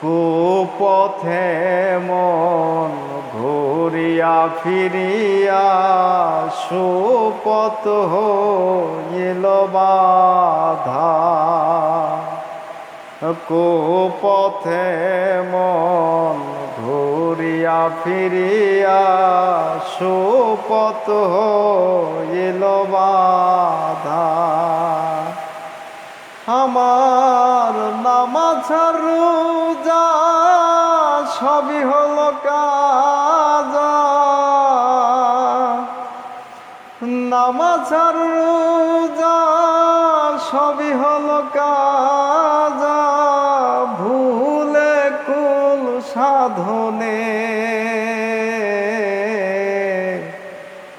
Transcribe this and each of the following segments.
কুপথে মন ঘুরিয়া ফিরিয়া সুপথ হইল বাধা। কুপথে মন ঘুরিয়া ফিরিয়া সুপথ হইল বাধা। আমার নামাজ রোজা সবই হলো কাজা। নামাজ রোজা সবই হলো কাজা। ভুলে কুল সাধনে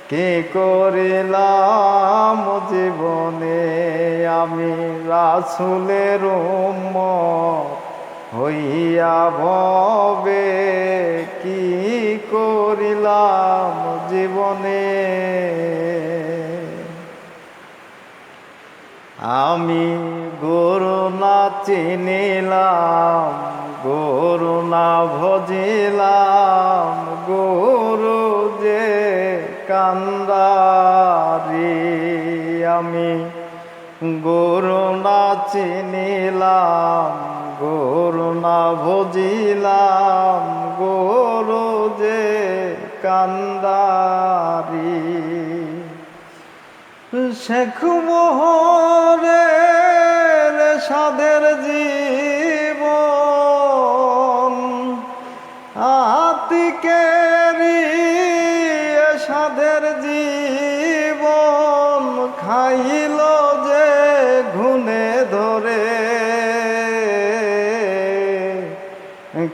কে করিলাম জীবনে? আমি রাসুলের হইয়া ভবে কি করিলাম জীবনে? আমি গরু না চিনিলাম, গরু না ভজিলাম, গরু যে কান্দারি আমি গরু না চিনিলাম গরু না ভজিলাম গরু যে কান্দারি। শেখ মোহরের সাদের জীবন আতিকেরি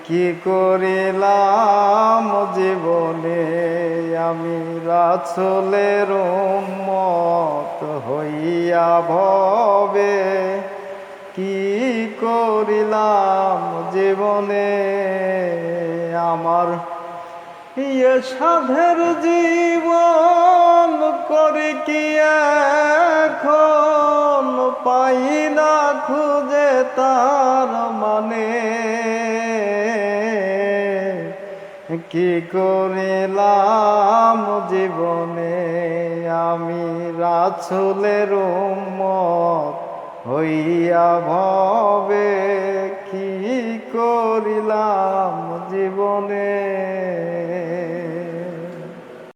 কি করিলাম জীবনে? আমি রাছলের মত হইয়া ভবে। কি করিলাম জীবনে? আমার ইয়ে সাধের জীবন করি কি এখন পাই না খুঁজে তার মানে? কি করিলাম জীবনে? আমি রাছুলের মত হইয়া ভাবে কি করিলাম জীবনে?